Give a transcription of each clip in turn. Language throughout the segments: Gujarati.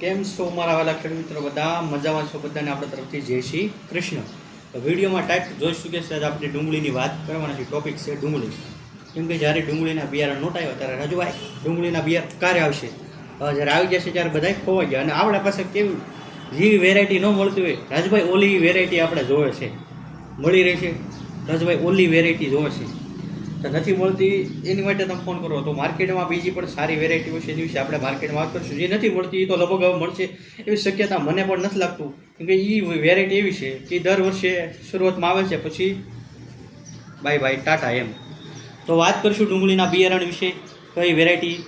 કેમ છો મારા વાલા ખેડૂત મિત્રો? બધા મજામાં છો? બધાને આપણા તરફથી જય શ્રી કૃષ્ણ. વિડીયોમાં ટાઈપ જોઈ કે છે આપણે ડુંગળીની વાત કરવાના છે. ટોપિક છે ડુંગળી. કેમ કે જ્યારે ડુંગળીના બિયારણ નોટ આવ્યા ત્યારે રાજુભાઈ, ડુંગળીના બિયાર ક્યારે આવશે? જ્યારે આવી જશે ત્યારે બધા ખોવાઈ ગયા. અને આપણા પાસે કેવી જેવી વેરાયટી ન મળતી હોય, રાજુભાઈ ઓલી વેરાયટી આપણે જોવે છે. મળી રહી છે. રાજુભાઈ ઓલી વેરાયટી જોવે છે. તો નથી મળતી, એની માટે તમે ફોન કરો. તો માર્કેટમાં બીજી પણ સારી વેરાયટી હોય છે. એ વિશે આપણે માર્કેટમાં વાત કરીશું. જે નથી મળતી, એ તો લગભગ હવે મળશે. એવી શક્યતા મને પણ નથી લાગતું. કેમકે એ વેરાયટી એવી છે કે દર વર્ષે શરૂઆતમાં આવે છે, પછી બાય બાય ટાટા એમ. તો વાત કરીશું ડુંગળીના બિયારણ વિશે. કઈ વેરાયટી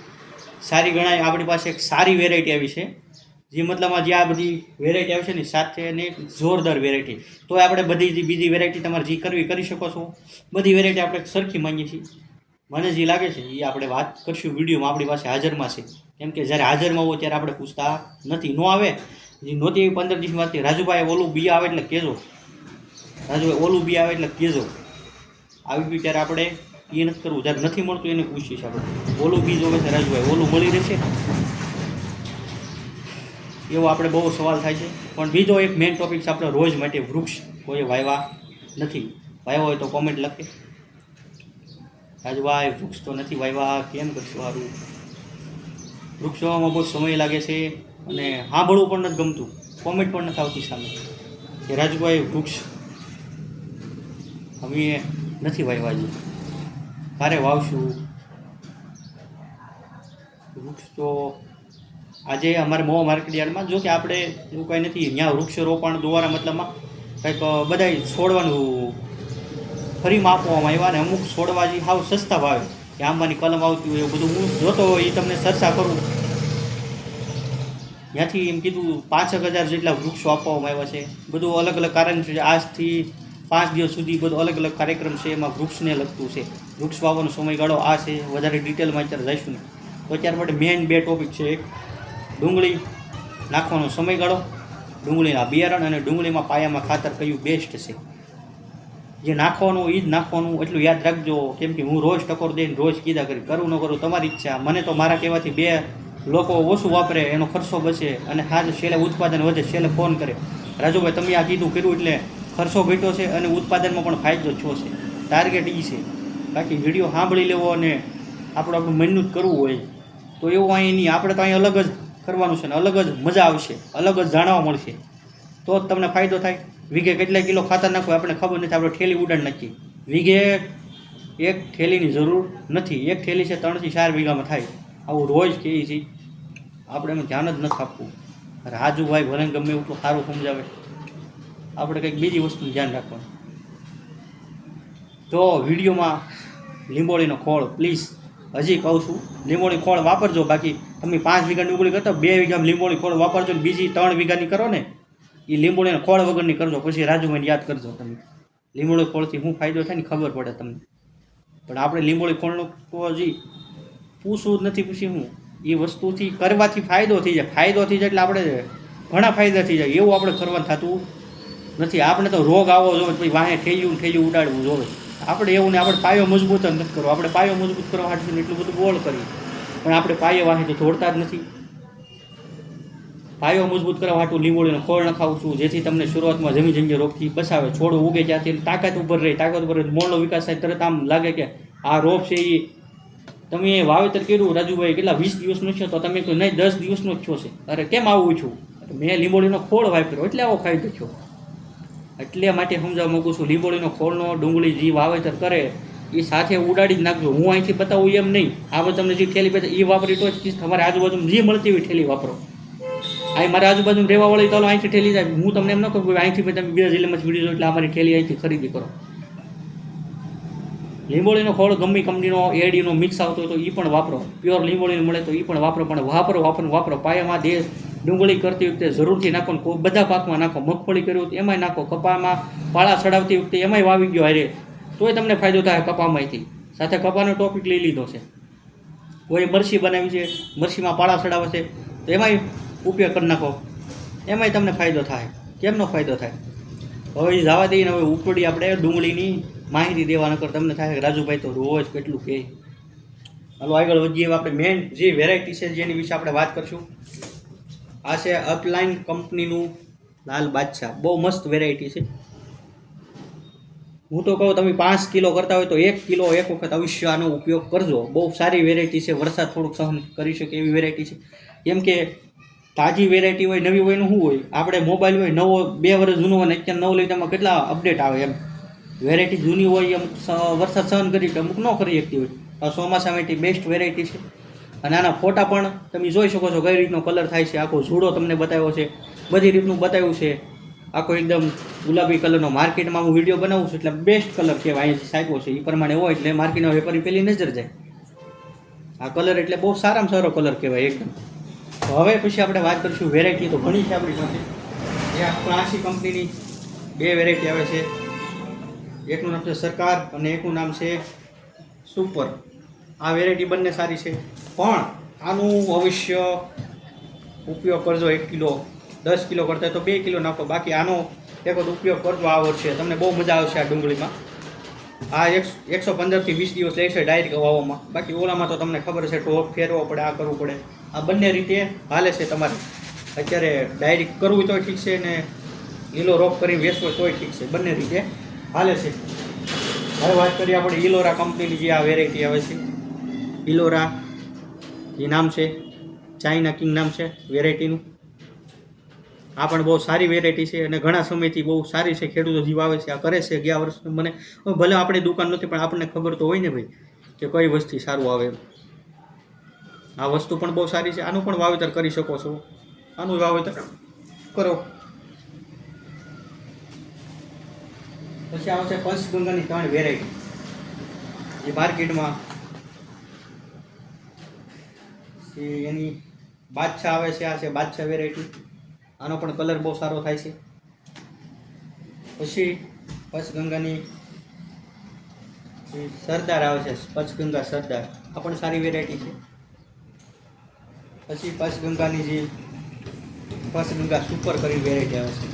સારી ગણાય. આપણી પાસે એક સારી વેરાયટી આવી છે. જે મતલબમાં જે આ બધી વેરાયટી આવશે ને, સાથે અને જોરદાર વેરાયટી તો આપણે બધી જે બીજી વેરાયટી તમારે જે કરવી કરી શકો છો. બધી વેરાયટી આપણે સરખી માંગીએ છીએ. મને જે લાગે છે એ આપણે વાત કરશું વિડીયોમાં આપણી પાસે હાજરમાં છે. કેમ કે જ્યારે હાજરમાં હોય ત્યારે આપણે પૂછતા નથી. નો આવે. જે નહોતી એવી પંદર દિવસમાં હતી રાજુભાઈ ઓલું બી આવે એટલે કહેજો. રાજુભાઈ ઓલું બી આવે એટલે કહેજો. આવી ગયું ત્યારે આપણે એ નથી કરવું. જ્યારે નથી મળતું એને પૂછીશ આપણે. ઓલું બી જોવે છે રાજુભાઈ. ઓલું મળી રહેશે. એવો આપણે બહુ સવાલ થાય છે. પણ બીજો એક મેઇન ટોપિક છે આપણે રોજ માટે વૃક્ષ કોઈ વાવ્યા નથી. વાવ્યા હોય તો કોમેન્ટ લખે. રાજુભાઈ, વૃક્ષ તો નથી વાવ્યા કેમ કરશું સારું વૃક્ષ વાવવામાં બહુ સમય લાગે છે અને સાંભળવું પણ નથી ગમતું. કોમેન્ટ પણ નથી આવતી સામે. કે રાજુભાઈ, વૃક્ષ અમે નથી વાવ્યા હજી ક્યારે વાવશું? વૃક્ષ તો આજે અમારે મોવા માર્કેટ યાર્ડમાં જો કે આપણે એવું કંઈ નથી ત્યાં વૃક્ષરોપણ દ્વારા મતલબમાં કંઈક બધાય છોડવાનું ફરીમાં આપવામાં આવ્યા અને અમુક છોડવા જે સાવ સસ્તા ભાવે. કે આંબાની કલમ આવતી હોય એવું બધું. હું જોતો હોય એ તમને ચર્ચા કરું. ત્યાંથી એમ કીધું, પાંચેક હજાર જેટલા વૃક્ષો આપવામાં આવ્યા છે. બધું અલગ અલગ કારણ છે. આજથી પાંચ દિવસ સુધી બધું અલગ અલગ કાર્યક્રમ છે. એમાં વૃક્ષને લગતું છે. વૃક્ષ વાવવાનો સમયગાળો આ છે. વધારે ડિટેલમાં અત્યારે જઈશું નહીં. તો અત્યાર માટે મેઇન બે ટોપિક છે એક ડુંગળી નાખવાનો સમયગાળો, ડુંગળીના બિયારણ અને ડુંગળીમાં પાયામાં ખાતર કયું બેસ્ટ છે. જે નાખવાનું એ જ નાખવાનું, એટલું યાદ રાખજો. કેમ કે હું રોજ ટકોર દઈને રોજ કીધા કરી, કરું ન કરું, તમારી ઈચ્છા. મને તો મારા કહેવાથી બે લોકો ઓછું વાપરે, એનો ખર્ચો બચે અને હાજ છેલ્લે ઉત્પાદન વધે, છેલ્લે ફોન કરે. રાજુભાઈ, તમે આ કીધું કર્યું એટલે ખર્ચો ઘટ્યો છે અને ઉત્પાદનમાં પણ ફાયદો છો છે. ટાર્ગેટ એ છે. બાકી વીડિયો સાંભળી લેવો અને આપણું આપણું મહેનત કરવું હોય. તો એવું અહીં નહીં આપણે તો અહીં અલગ જ કરવાનું છે ને અલગ જ મજા આવશે, અલગ જ જાણવા મળશે. તો જ તમને ફાયદો થાય. વીઘે કેટલા કિલો ખાતર નાખવું આપણે ખબર નથી, આપણે ઠેલી ઉડાડ નાખીએ. વીઘે એક ઠેલીની જરૂર નથી. એક ઠેલી છે ત્રણથી ચાર વીઘામાં થાય. આવું રોજ કહીએ છીએ. આપણે એમાં ધ્યાન જ નથી આપવું. રાજુભાઈ ભલે ગમે ગમે એટલું સારું સમજાવે. આપણે કંઈક બીજી વસ્તુનું ધ્યાન રાખવાનું. તો વિડીયોમાં લીંબોળીનો ખોળ પ્લીઝ હજી કહું છું, લીંબોળી ખોળ વાપરજો બાકી. તમે પાંચ વીઘા ડુંગળી કરતા બે વીઘા લીંબોળી ખોળ વાપરજો ને બીજી ત્રણ વીઘાની કરો ને એ લીંબોળીને ખોળ વગરની કરજો, પછી રાજુભાઈને યાદ કરજો તમે. લીંબોળી ખોળથી શું ફાયદો થાય ને ખબર પડે તમને. પણ આપણે લીંબોળી ખોળનો તો હજી પૂછવું જ નથી પૂછી હું. એ વસ્તુથી કરવાથી ફાયદો થઈ જાય. ફાયદો થઈ જાય એટલે આપણે ઘણા ફાયદા થઈ જાય. એવું આપણે કરવાનું થતું નથી. આપણે તો રોગ આવો જોઈએ પછી વાહે ઠેલ્યું ઠેલ્યું ઉડાડવું જોઈએ આપણે એવું ને આપણે પાયો મજબૂત નથી કરવો. આપણે પાયો મજબૂત કરવા હાટશું એટલું બધું બોળ કરીએ. પણ આપણે પાયો વાહે તો દોડતા જ નથી. પાયો મજબૂત કરવા હાટું લીંબોળીનો ખોળ નખાવું છું, જેથી તમને શરૂઆતમાં જમી જમીએ રોગથી બસાવે છોડો ઉગે ત્યાંથી, તાકાત ઉપર રહે, તાકાત ઉપર રહે. મોળનો વિકાસ થાય, તરત આમ લાગે કે આ રોપ છે એ તમે વાવેતર કર્યું, રાજુભાઈ, કેટલા વીસ દિવસનો છે તો તમે કહો નહીં, દસ દિવસનો જ છો છે. અરે કેમ આવું છું મેં લીંબોળીનો ખોળ વાપર્યો, એટલે આવો ફાયદો થયો. એટલે માટે સમજાવવા માગું છું, લીંબોળીનો ખોળનો ડુંગળી જે વાવેતર કરે એ સાથે ઉડાડી જ નાખજો. હું અહીંથી બતાવું એમ નહીં. આપણે તમને જે ઠેલી પે એ વાપરી તો જ તમારે આજુબાજુ જે મળતી હોય ઠેલી વાપરો. અહીં મારા આજુબાજુ રહેવા વાળી તો અહીંથી ઠેલી જાય. હું તમને એમ ન કહું કે અહીંથી પછી તમે બે જિલ્લામાં વીડિયો એટલે અમારી ઠેલી અહીંથી ખરીદી કરો. લીંબોળીનો ખોળ ગમે કંપનીનો, એડીનો મિક્સ આવતો તો એ પણ વાપરો. પ્યોર લીંબોળીનો મળે તો એ પણ વાપરો. પણ વાપરો વાપરો વાપરો. પાયામાં દેશ ડુંગળી કરતી વખતે જરૂરથી નાખો ને બધા પાકમાં નાખો. મગફળી કર્યું એમાંય નાખો. કપામાં પાળા ચડાવતી વખતે એમાંય વાવી ગયો હારે. તોય તમને ફાયદો થાય કપામાંથી. સાથે કપાનો ટોપિક લઈ લીધો છે. કોઈ મરસી બનાવી છે મરસીમાં પાળા ચડાવે છે, તો એમાંય ઉપયોગ કરી નાખો. એમાંય તમને ફાયદો થાય. કેમનો ફાયદો થાય? હવે જવા દઈને હવે ઉપડી આપણે ડુંગળીની માહિતી દેવા, નકર તમને થાય રાજુભાઈ તો રોજ કેટલું કહે હાલો, આગળ વધીએ આપણે મેન જે વેરાયટી છે જેની વિશે આપણે વાત કરશું. આ છે અપલાઇન કંપનીનું લાલ બાદશાહ. બહુ મસ્ત વેરાયટી છે. હું તો કહું, તમે પાંચ કિલો કરતા હોય તો એક કિલો એક વખત અવશ્ય આનો ઉપયોગ કરજો. બહુ સારી વેરાયટી છે. વરસાદ થોડુંક સહન કરી શકે એવી વેરાયટી છે. કેમ કે તાજી વેરાયટી હોય, નવી હોય શું હોય? આપણે મોબાઈલ હોય નવો, બે વર્ષ જૂનો હોય અત્યારે નવો લઈ તેમાં કેટલા અપડેટ આવે એમ? વેરાયટી જૂની હોય સ- વરસાદ સહન કરી અમુક ન કરી શકતી હોય. આ ચોમાસા માટે બેસ્ટ વેરાયટી છે. અને આના ફોટા પણ તમે જોઈ શકો છો કઈ રીતનો કલર થાય છે. આખો ઝૂડો તમને બતાવ્યો છે. બધી રીતનું બતાવ્યું છે. આખો એકદમ ગુલાબી કલરનો માર્કેટમાં હું વીડિયો બનાવું છું એટલે બેસ્ટ કલર કહેવાય. અહીં સાહેબો છે એ પ્રમાણે હોય એટલે માર્કેટમાં વેપારી પહેલી નજર જાય. આ કલર એટલે બહુ સારામાં સારો કલર કહેવાય એકદમ. તો હવે પછી આપણે વાત કરીશું વેરાયટી તો ઘણી છે આપણી પાસે જે આ ક્લાસી કંપનીની બે વેરાયટી આવે છે. એકનું નામ છે સરકાર અને એકનું નામ છે સુપર આ વેરાયટી બંને સારી છે. પણ આનું અવશ્ય ઉપયોગ કરજો એક કિલો. દસ કિલો કરતા તો બે કિલો નાખો. બાકી આનો એક ઉપયોગ કરજો, આ વર્ષે. તમને બહુ મજા આવશે આ ડુંગળીમાં. આ એકસો પંદરથી વીસ દિવસ લેશે ડાયરેક્ટ વાવવામાં બાકી ઓલામાં તો તમને ખબર છે ટોપ ફેરવો પડે, આ કરવું પડે. આ બંને રીતે હાલે છે તમારે. અત્યારે ડાયરેક્ટ કરવું તોય ઠીક છે ને લીલો રોપ કરી વેચવો તોય ઠીક છે. બંને રીતે હાલે છે. હવે વાત કરીએ આપણે ઇલોરા કંપનીની જે આ વેરાયટી આવે છે. ઇલોરા એ નામ છે. ચાઇના કિંગ નામ છે વેરાયટીનું આ પણ બહુ સારી વેરાયટી છે અને ઘણા સમયથી બહુ સારી છે, ખેડૂતો જીવાવે છે, આ કરે છે, ગયા વર્ષે મને ભલે આપણી દુકાન નથી, પણ આપણને ખબર તો હોય ને ભાઈ કે કઈ વસ્તુ સારું આવે આ વસ્તુ પણ બહુ સારી છે, આનું પણ વાવેતર કરી શકો છો. આનું વાવેતર કરો. પછી આવે છે પંચગંગાની ત્રણ વેરાયટી જે માર્કેટમાં એની બાદશાહ આવે છે, આ છે બાદશાહ વેરાયટી આનો પણ કલર બહુ સારો થાય છે. પછી પંચગંગાની સરદાર આવે છે, પંચગંગા સરદાર, આ પણ સારી વેરાયટી છે. પછી પંચગંગાની જે પંચગંગા સુપર કરી વેરાયટી આવે છે.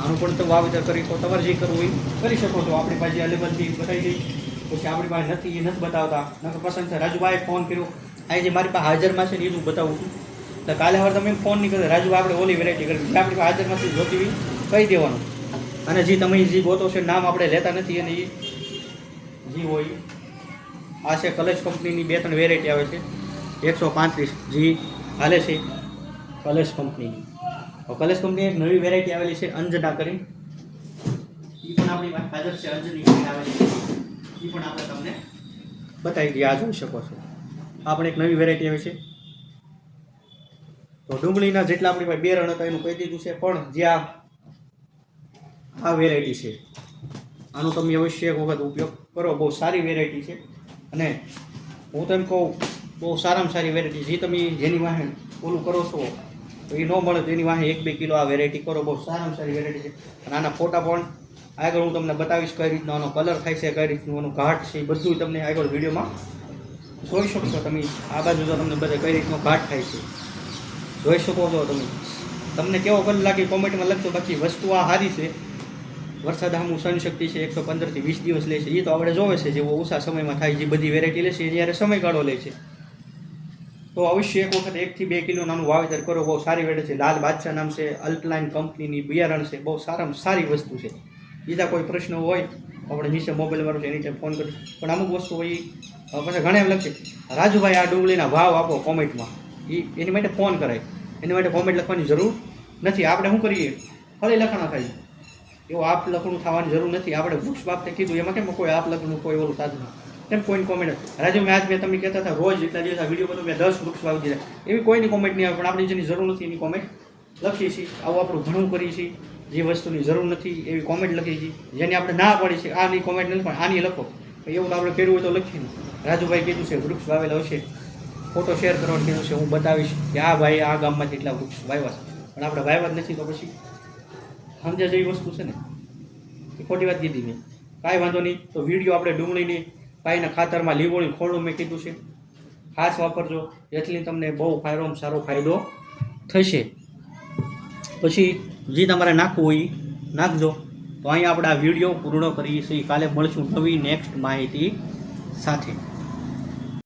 આનું પણ તો વાવેતર કરી તો તમારે જે કરવું હોય કરી શકો છો. આપણી પાસે અવેલેબલથી બતાવી દઈ. પછી આપણી પાસે નથી, એ નથી બતાવતા. નકર પસંદ છે રાજુભાઈ ફોન કર્યો. આ જે મારી પાસે હાજરમાં છે ને, એ હું બતાવું છું. તો કાલે હવે તમે ફોન નહીં કરો રાજુ, આપણે ઓલી વેરાયટી કરી જે આપણી પાસે હાજરમાંથી જોતી કહી દેવાનું. અને જે, તમે જે ગોતો છે, નામ આપણે લેતા નથી અને એ જે હોય. આ છે કલેજ કંપનીની બે, ત્રણ વેરાયટી આવે છે. એકસો પાંત્રીસ. જી, હાલે છે. કલેજ કંપનીની. કલેજ કંપની એક નવી વેરાયટી આવેલી છે, અંજના કરી એ પણ આપણી પાસે હાજર છે, અંજની આવેલી એ પણ આપણે તમને બતાવી દઈએ. આ જોઈ શકો છો. આ પણ એક નવી વેરાયટી આવે છે. તો ડુંગળીના જેટલા આપણી પાસે બે રણ હતા, એનું કહી દીધું છે, પણ જે આ વેરાયટી છે. આનો તમે અવશ્ય એક વખત ઉપયોગ કરો, બહુ સારી વેરાયટી છે. અને હું તો કહું, બહુ સારામાં સારી વેરાયટી જે તમે જેની વાહે ઓલું કરો છો, તો એ ન મળે તેની વાહે એક બે કિલો આ વેરાયટી કરો, બહુ સારામાં સારી વેરાયટી છે. અને આના ફોટા પણ આગળ હું તમને બતાવીશ કઈ રીતનો આનો કલર થાય છે, કઈ રીતનું આનું ઘાટ છે, એ બધું તમને આગળ વિડીયોમાં જોઈ શકશો. તમે આ બાજુ જો તમને બધા કઈ રીતનો ઘાટ થાય છે. જોઈ શકો છો તમે. તમને કેવો કલ લાગે કોમેન્ટમાં લખજો. બાકી વસ્તુ આ સારી છે. વરસાદ આમું સહનશક્તિ છે. એકસો પંદરથી વીસ દિવસ લે છે. એ તો આપણે જોવે છે. જેવો ઓછા સમયમાં થાય જે બધી વેરાયટી લેશે છે. જ્યારે સમયગાળો લે છે. તો અવશ્ય એક વખત એકથી બે કિલો નાનું વાવેતર કરો. બહુ સારી વેટે છે. લાલ બાદશાહ નામ છે. અલ્પલાઇન કંપનીની બિયારણ છે. બહુ સારામાં સારી વસ્તુ છે. બીજા કોઈ પ્રશ્ન હોય, આપણે નીચે મોબાઈલ મારું છે, એની ટાઈમ ફોન કરી પણ અમુક વસ્તુ હોય પછી ઘણા એમ લખશે રાજુભાઈ આ ડુંગળીના ભાવ આપો કોમેન્ટમાં એ એની માટે ફોન કરાય. એની માટે કોમેન્ટ લખવાની જરૂર નથી. આપણે શું કરીએ? ફરી લખણા થાય. એવું આપ લખણું થવાની જરૂર નથી. આપણે વૃક્ષ બાપને કીધું, એમાં કેમ કોઈ આપ લખણું કોઈ ઓલું નથી? કેમ કોઈની કોમેન્ટ રાજુ મેં આજ મેં તમે કહેતા હતા, રોજ એટલા દિવસ આ વીડિયો બધું મેં દસ વૃક્ષ વાવી દીધા. એવી કોઈની કોમેન્ટ નહીં આવે, પણ આપણે જેની જરૂર નથી એની કોમેન્ટ લખીએ છીએ. આવું આપણું ઘણું કરીએ છીએ. જે વસ્તુની જરૂર નથી, એવી કોમેન્ટ લખીએ છીએ. જેની આપણે ના પડી છે, આની કોમેન્ટ નથી, પણ આની લખો. એવું આપણે કર્યું હોય તો લખીએ રાજુભાઈ કીધું છે, વૃક્ષ વાવેલા હશે. ફોટો શેર કરવાનું કીધું છે, હું બતાવીશ કે આ ભાઈ, આ ગામમાંથી એટલા વૃક્ષ વાવ્યા છે. પણ આપણે વાવ્યા જ નથી તો પછી સમજ્યા જેવી વસ્તુ છે ને. એ ખોટી વાત કીધી મેં. કાંઈ વાંધો નહીં. તો વીડિયો આપણે ડુંગળીની પાઈના ખાતરમાં લીંબોળી ખોળું મેં કીધું છે. ખાસ વાપરજો. જેથી તમને બહુ ફાયદો, સારો ફાયદો થશે. પછી જે તમારે નાખવું હોય નાખજો. તો અહીંયા આપણે આ વીડિયો પૂર્ણ કરીએ છીએ. કાલે મળશું નવી નેક્સ્ટ માહિતી સાથે.